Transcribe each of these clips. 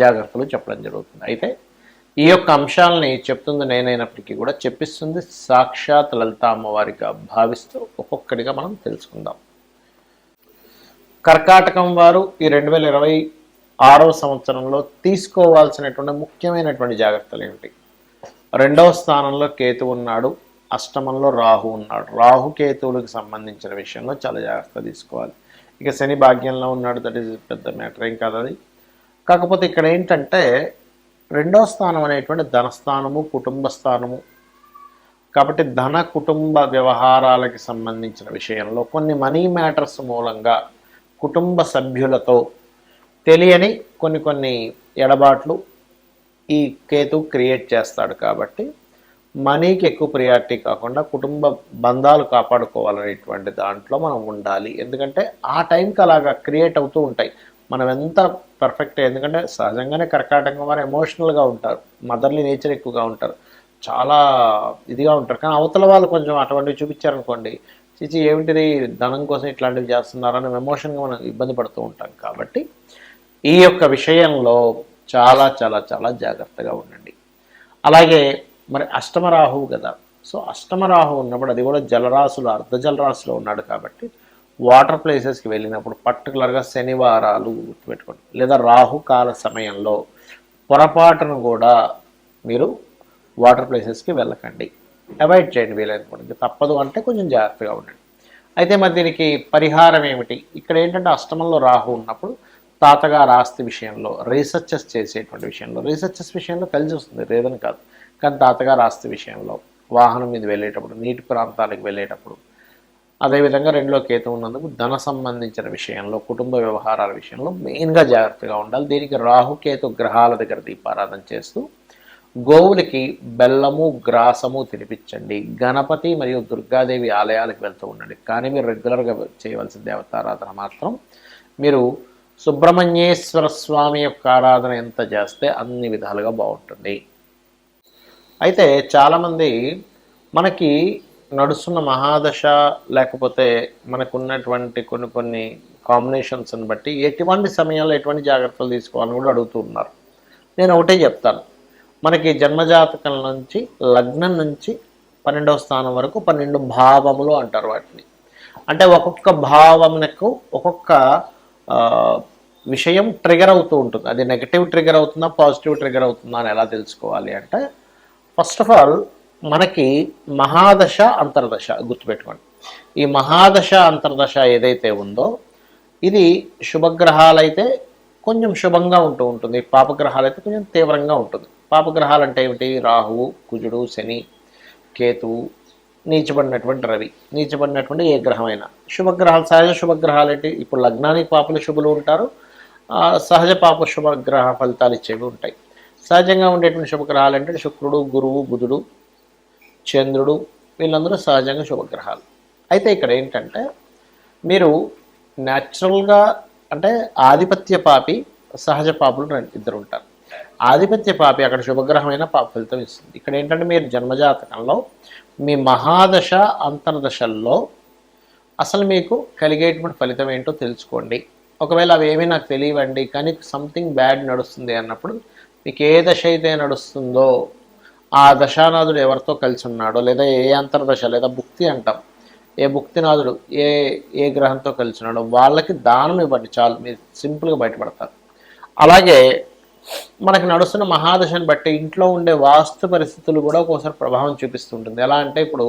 జాగ్రత్తలు చెప్పడం జరుగుతుంది. అయితే ఈ యొక్క అంశాలని చెప్తుంది నేనైనప్పటికీ కూడా చెప్పిస్తుంది సాక్షాత్ లలిత అమ్మవారిగా భావిస్తూ ఒక్కొక్కటిగా మనం తెలుసుకుందాం. కర్కాటకం వారు ఈ రెండు వేల ఇరవై ఆరవ సంవత్సరంలో తీసుకోవాల్సినటువంటి ముఖ్యమైనటువంటి జాగ్రత్తలు ఏమిటి? రెండవ స్థానంలో కేతు ఉన్నాడు అష్టమంలో రాహు ఉన్నాడు. రాహు కేతువులకు సంబంధించిన విషయంలో చాలా జాగ్రత్త తీసుకోవాలి. ఇక శని భాగ్యంలో ఉన్నాడు దట్ ఈస్ పెద్ద మ్యాటర్ ఏం కాదు అది. కాకపోతే ఇక్కడ ఏంటంటే రెండవ స్థానం అనేటువంటి ధనస్థానము కుటుంబ స్థానము కాబట్టి ధన కుటుంబ వ్యవహారాలకి సంబంధించిన విషయంలో కొన్ని మనీ మ్యాటర్స్ మూలంగా కుటుంబ సభ్యులతో తెలియని కొన్ని కొన్ని ఎడబాట్లు ఈ కేతు క్రియేట్ చేస్తాడు కాబట్టి మనీకి ఎక్కువ ప్రియారిటీ కాకుండా కుటుంబ బంధాలు కాపాడుకోవాలనేటువంటి దాంట్లో మనం ఉండాలి. ఎందుకంటే ఆ టైంకి అలాగా క్రియేట్ అవుతూ ఉంటాయి. మనం ఎంత పర్ఫెక్ట్ ఎందుకంటే సహజంగానే కర్కాటకం వారు ఎమోషనల్గా ఉంటారు. మదర్లీ నేచర్ ఎక్కువగా ఉంటారు. చాలా ఇదిగా ఉంటారు. కానీ అవతల వాళ్ళు కొంచెం అటువంటివి చూపించారనుకోండి చిచి ఏమిటిది ధనం కోసం ఇట్లాంటివి చేస్తున్నారని ఎమోషన్గా మనం ఇబ్బంది పడుతూ ఉంటాం. కాబట్టి ఈ యొక్క విషయంలో చాలా చాలా చాలా జాగ్రత్తగా ఉండండి. అలాగే మరి అష్టమరాహువు కదా. సో అష్టమరాహువు ఉన్నప్పుడు అది కూడా జలరాశులు అర్ధ జలరాశిలో ఉన్నాడు కాబట్టి వాటర్ ప్లేసెస్కి వెళ్ళినప్పుడు పర్టికులర్గా శనివారాలు గుర్తుపెట్టుకోండి. లేదా రాహుకాల సమయంలో పొరపాటును కూడా మీరు వాటర్ ప్లేసెస్కి వెళ్ళకండి. అవాయిడ్ చేయండి వీలైనప్పుడు తప్పదు అంటే కొంచెం జాగ్రత్తగా ఉండండి. అయితే మరి దీనికి పరిహారం ఏమిటి? ఇక్కడ ఏంటంటే అష్టమంలో రాహు ఉన్నప్పుడు తాతగారు ఆస్తి విషయంలో రీసెర్చెస్ చేసేటువంటి విషయంలో రీసెర్చెస్ విషయంలో కలిసి వస్తుంది. లేదని కాదు. కానీ తాతగారు ఆస్తి విషయంలో వాహనం మీద వెళ్ళేటప్పుడు నీటి ప్రాంతాలకు వెళ్ళేటప్పుడు అదేవిధంగా రెండులో కేతు ఉన్నందుకు ధన సంబంధించిన విషయంలో కుటుంబ వ్యవహారాల విషయంలో మెయిన్గా జాగ్రత్తగా ఉండాలి. దీనికి రాహుకేతు గ్రహాల దగ్గర దీపారాధన చేస్తూ గోవులకి బెల్లము గ్రాసము తినిపించండి. గణపతి మరియు దుర్గాదేవి ఆలయాలకు వెళ్తూ ఉండండి. కానీ మీరు రెగ్యులర్గా చేయవలసిన దేవతారాధన మాత్రం మీరు సుబ్రహ్మణ్యేశ్వర స్వామి యొక్క ఆరాధన ఎంత చేస్తే అన్ని విధాలుగా బాగుంటుంది. అయితే చాలామంది మనకి నడుస్తున్న మహాదశ లేకపోతే మనకున్నటువంటి కొన్ని కొన్ని కాంబినేషన్స్ని బట్టి ఎటువంటి సమయంలో ఎటువంటి జాగ్రత్తలు తీసుకోవాలని కూడా అడుగుతూ ఉన్నారు. నేను ఒకటే చెప్తాను. మనకి జన్మజాతకం నుంచి లగ్నం నుంచి పన్నెండవ స్థానం వరకు పన్నెండు భావములు అంటారు వాటిని. అంటే ఒక్కొక్క భావమునకు ఒక్కొక్క విషయం ట్రిగర్ అవుతూ ఉంటుంది. అది నెగటివ్ ట్రిగర్ అవుతుందా పాజిటివ్ ట్రిగర్ అవుతుందా అని ఎలా తెలుసుకోవాలి అంటే ఫస్ట్ ఆఫ్ ఆల్ మనకి మహాదశ అంతర్దశ గుర్తుపెట్టుకోండి. ఈ మహాదశ అంతర్దశ ఏదైతే ఉందో ఇది శుభగ్రహాలైతే కొంచెం శుభంగా ఉంటూ ఉంటుంది. పాపగ్రహాలు అయితే కొంచెం తీవ్రంగా ఉంటుంది. పాపగ్రహాలు అంటే ఏమిటి? రాహువు కుజుడు శని కేతువు నీచబడినటువంటి రవి. నీచబడినటువంటి ఏ గ్రహమైన. శుభగ్రహాలు సహజ శుభగ్రహాలు ఏంటి ఇప్పుడు లగ్నానికి పాపలు శుభులు ఉంటారు. సహజ పాప శుభగ్రహ ఫలితాలు ఇచ్చేవి ఉంటాయి. సహజంగా ఉండేటువంటి శుభగ్రహాలు అంటే శుక్రుడు గురువు బుధుడు చంద్రుడు వీళ్ళందరూ సహజంగా శుభగ్రహాలు. అయితే ఇక్కడ ఏంటంటే మీరు న్యాచురల్గా అంటే ఆధిపత్య పాపి సహజ పాపులు ఇద్దరు ఉంటారు ఆధిపత్య పాపి అక్కడ శుభగ్రహమైన పాప ఫలితం ఇస్తుంది. ఇక్కడ ఏంటంటే మీరు జన్మజాతకంలో మీ మహాదశ అంతర్దశల్లో అసలు మీకు కలిగేటువంటి ఫలితం ఏంటో తెలుసుకోండి. ఒకవేళ అవి ఏమీ నాకు తెలియవండి కానీ సంథింగ్ బ్యాడ్ నడుస్తుంది అన్నప్పుడు మీకు ఏ దశ అయితే నడుస్తుందో ఆ దశానాథుడు ఎవరితో కలిసి ఉన్నాడో లేదా ఏ అంతర్దశ లేదా భుక్తి అంటాం ఏ భుక్తినాథుడు ఏ ఏ గ్రహంతో కలిసి ఉన్నాడో వాళ్ళకి దానం ఇవ్వండి చాలు మీరు సింపుల్గా బయటపడతారు. అలాగే మనకి నడుస్తున్న మహాదశని బట్టి ఇంట్లో ఉండే వాస్తు పరిస్థితులు కూడా ఒక్కోసారి ప్రభావం చూపిస్తుంటుంది. ఎలా అంటే ఇప్పుడు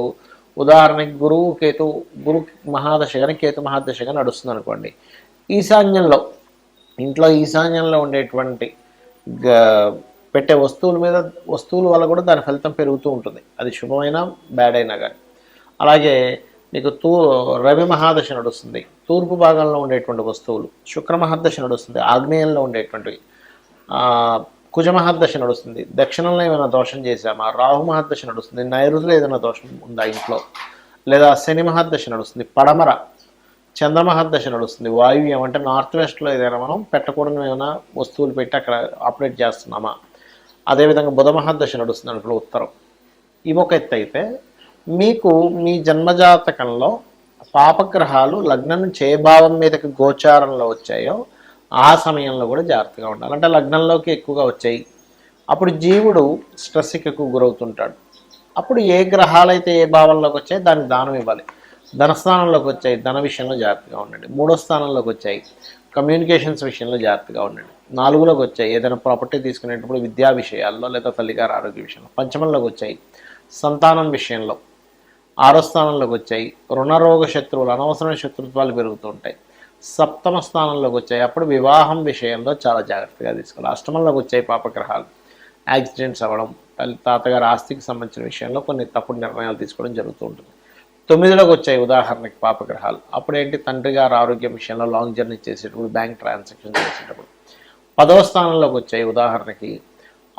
ఉదాహరణకి గురువు కేతు గురు మహాదశగాని కేతు మహాదశగా నడుస్తుంది అనుకోండి. ఈశాన్యంలో ఇంట్లో ఈశాన్యంలో ఉండేటువంటి పెట్టే వస్తువుల మీద వస్తువుల వల్ల కూడా దాని ఫలితం పెరుగుతూ ఉంటుంది. అది శుభమైనా బ్యాడ్ అయినా కానీ అలాగే మీకు తూ రవి మహాదశ నడుస్తుంది. తూర్పు భాగంలో ఉండేటువంటి వస్తువులు శుక్ర మహాదశ నడుస్తుంది ఆగ్నేయంలో ఉండేటువంటివి కుజ మహాదశ నడుస్తుంది. దక్షిణంలో ఏమైనా దోషం చేశామా? రాహు మహాదశ నడుస్తుంది. నైరుతిలో ఏదైనా దోషం ఉందా ఇంట్లో? లేదా శని మహాదశ నడుస్తుంది. పడమర చంద్రమహర్దశ నడుస్తుంది. వాయువ్యం అంటే నార్త్ వెస్ట్లో ఏదైనా మనం పెట్టకూడని ఏమైనా వస్తువులు పెట్టి అక్కడ ఆపరేట్ చేస్తున్నామా? అదేవిధంగా బుధ మహర్దశ నడుస్తుంది ఇప్పుడు ఉత్తరం. ఇవి ఒక ఎత్తు అయితే మీకు మీ జన్మజాతకంలో పాపగ్రహాలు లగ్నం చేభావం మీదకి గోచారంలో వచ్చాయో ఆ సమయంలో కూడా జాగ్రత్తగా ఉండాలి. అంటే లగ్నంలోకి ఎక్కువగా వచ్చాయి. అప్పుడు జీవుడు స్ట్రెస్కి ఎక్కువ గురవుతుంటాడు. అప్పుడు ఏ గ్రహాలైతే ఏ భావంలోకి వచ్చాయి దానికి దానం ఇవ్వాలి. ధనస్థానంలోకి వచ్చాయి ధన విషయంలో జాగ్రత్తగా ఉండండి. మూడో స్థానంలోకి వచ్చాయి కమ్యూనికేషన్స్ విషయంలో జాగ్రత్తగా ఉండండి. నాలుగులోకి వచ్చాయి ఏదైనా ప్రాపర్టీ తీసుకునేటప్పుడు విద్యా విషయాల్లో లేదా తల్లిగారి ఆరోగ్య విషయంలో. పంచమంలోకి వచ్చాయి సంతానం విషయంలో. ఆరో స్థానంలోకి వచ్చాయి రుణరోగ శత్రువులు అనవసరమైన శత్రుత్వాలు పెరుగుతూ ఉంటాయి సప్తమ స్థానంలోకి వచ్చాయి అప్పుడు వివాహం విషయంలో చాలా జాగ్రత్తగా తీసుకోవాలి. అష్టమంలోకి వచ్చాయి పాపగ్రహాలు యాక్సిడెంట్స్ అవ్వడం తల్లి తాతగారు ఆస్తికి సంబంధించిన విషయంలో కొన్ని తప్పుడు నిర్ణయాలు తీసుకోవడం జరుగుతూ ఉంటుంది. తొమ్మిదిలోకి వచ్చాయి ఉదాహరణకి పాపగ్రహాలు. అప్పుడు ఏంటి తండ్రి గారు ఆరోగ్య విషయంలో లాంగ్ జర్నీ చేసేటప్పుడు బ్యాంక్ ట్రాన్సాక్షన్ చేసేటప్పుడు. పదవ స్థానంలోకి వచ్చాయి ఉదాహరణకి.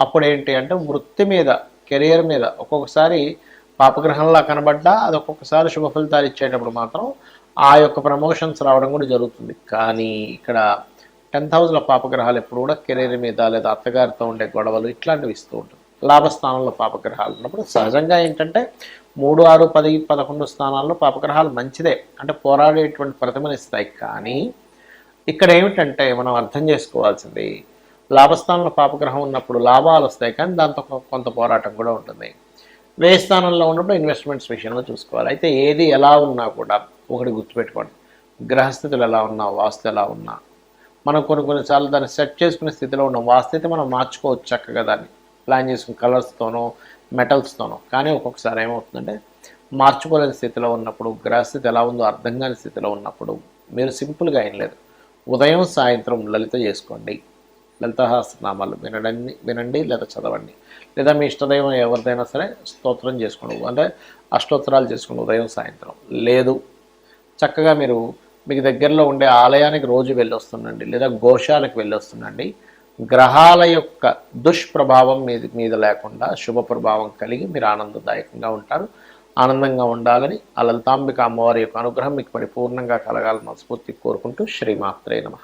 అప్పుడు ఏంటి అంటే వృత్తి మీద కెరియర్ మీద ఒక్కొక్కసారి పాపగ్రహంలా కనబడ్డా అది ఒక్కొక్కసారి శుభ ఫలితాలు ఇచ్చేటప్పుడు మాత్రం ఆ యొక్క ప్రమోషన్స్ రావడం కూడా జరుగుతుంది. కానీ ఇక్కడ టెన్త్ హౌస్లో పాపగ్రహాలు ఎప్పుడు కూడా కెరీర్ మీద లేదా అత్తగారితో ఉండే గొడవలు ఇట్లాంటివి ఇస్తూ ఉంటుంది లాభస్థానంలో పాపగ్రహాలు ఉన్నప్పుడు సహజంగా ఏంటంటే మూడు ఆరు పది పదకొండు స్థానాల్లో పాపగ్రహాలు మంచిదే. అంటే పోరాడేటువంటి ప్రతిమనిస్తాయి కానీ ఇక్కడ ఏమిటంటే మనం అర్థం చేసుకోవాల్సింది లాభస్థానంలో పాపగ్రహం ఉన్నప్పుడు లాభాలు వస్తాయి. కానీ దాంతో కొంత పోరాటం కూడా ఉంటుంది. వ్యయ స్థానంలో ఉన్నప్పుడు ఇన్వెస్ట్మెంట్స్ విషయంలో చూసుకోవాలి. అయితే ఏది ఎలా ఉన్నా కూడా ఒకటి గుర్తుపెట్టుకోండి. గ్రహస్థితులు ఎలా ఉన్నా వాస్తు ఎలా ఉన్నా మనం కొన్ని కొన్నిసార్లు దాన్ని సెట్ చేసుకునే స్థితిలో ఉన్నాం. వాస్తు అయితే మనం మార్చుకోవచ్చు చక్కగా దాన్ని. ప్లాన్ చేసుకుని కలర్స్తోనో మెటల్స్తోనో. కానీ ఒక్కొక్కసారి ఏమవుతుందంటే మార్చుకోలేని స్థితిలో ఉన్నప్పుడు గ్రహస్థితి ఎలా ఉందో అర్థం కాని స్థితిలో ఉన్నప్పుడు మీరు సింపుల్గా ఏం లేదు. ఉదయం సాయంత్రం లలిత చేసుకోండి. లలితహాస్త్రనామాలు వినడండి వినండి లేదా చదవండి. లేదా మీ ఇష్టదైవం ఎవరిదైనా సరే స్తోత్రం చేసుకోండి. అంటే అష్టోత్తరాలు చేసుకోండి ఉదయం సాయంత్రం. లేదు. చక్కగా మీరు మీకు దగ్గరలో ఉండే ఆలయానికి రోజు వెళ్ళొస్తుండండి లేదా గోశాలకు వెళ్ళొస్తుండండి. గ్రహాల యొక్క దుష్ప్రభావం మీద మీద లేకుండా శుభ ప్రభావం కలిగి మీరు ఆనందదాయకంగా ఉంటారు. ఆనందంగా ఉండాలని ఆ లలితాంబిక అమ్మవారి యొక్క అనుగ్రహం మీకు పరిపూర్ణంగా కలగాలని మనస్ఫూర్తి కోరుకుంటూ శ్రీమాత్రే నమ.